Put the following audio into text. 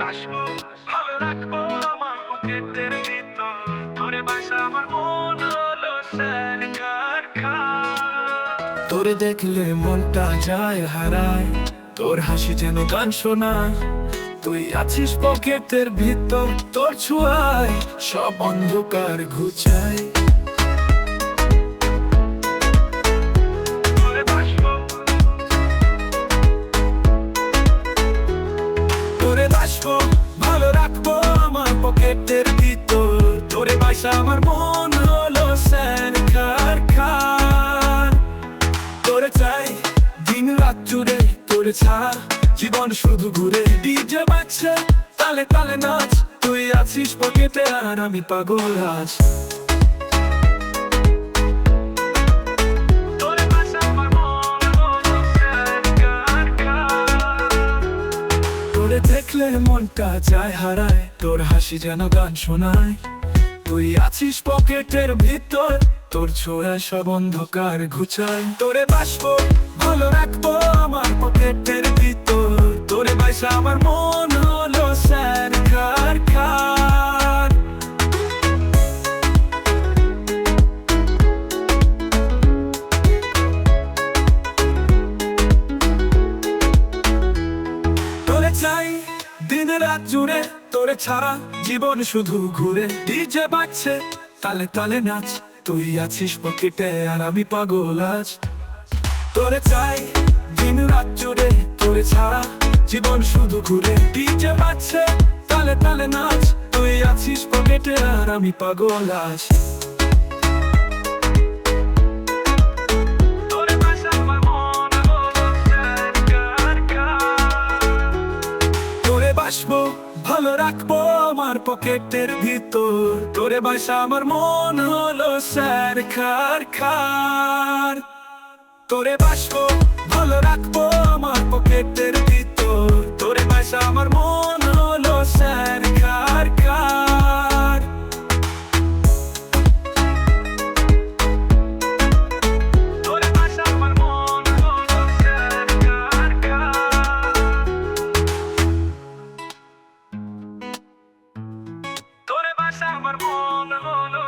বাসবো ভালো রাখব আমার পকেটের ভিতর। তোরে বাসা আমার মন হলো স্যার তোরে দেখলে মনটা যায় হারায়। তোর হাসি যেন গান শোনায়। তুই আছিস পকেটের ভিতর তোর ছুয়ায়। সব অন্ধকার ঘুচায়। বাসা আমার মন হলো স্যার খার খার তোরে চাই দিন রাত জুড়ে তোরে ছাড়া জীবন শুধু ঘুরে ডিজে বাজছে তালে তালে নাচ তুই আছিস পকেটে আর আমি পাগল তোরে দেখলে মনটা যায় হারায় তোর হাসি যেন গান শোনায় তুই আছিস পকেটের ভিতর। তোর ছোঁয়া সব অন্ধকার ঘুচায় তোরে বাসবো, ভালো রাখব আমার পকেটের ভিতর। তোরে বাসা আমার মন হলো স্যার খার খার চাই দিন রাত জুড়ে তোরে ছাড়া জীবন শুধু ঘুরে। ডিজে বাজছে, তালে তালে নাচ, তুই আছিস পকেটে আর আমি পাগল আজ। তোরে চাই দিন রাত জুড়ে তোরে ছাড়া জীবন শুধু ঘুরে। ডিজে বাজছে, তালে তালে নাচ, তুই আছিস পকেটে আর আমি পাগল আজ। ভালো রাখব আমার পকেটের ভিতর। তোরে বাসা আমার মন হলো স্যার খার খার। তোরে বাসবো, ভালো রাখব আমার মন হলো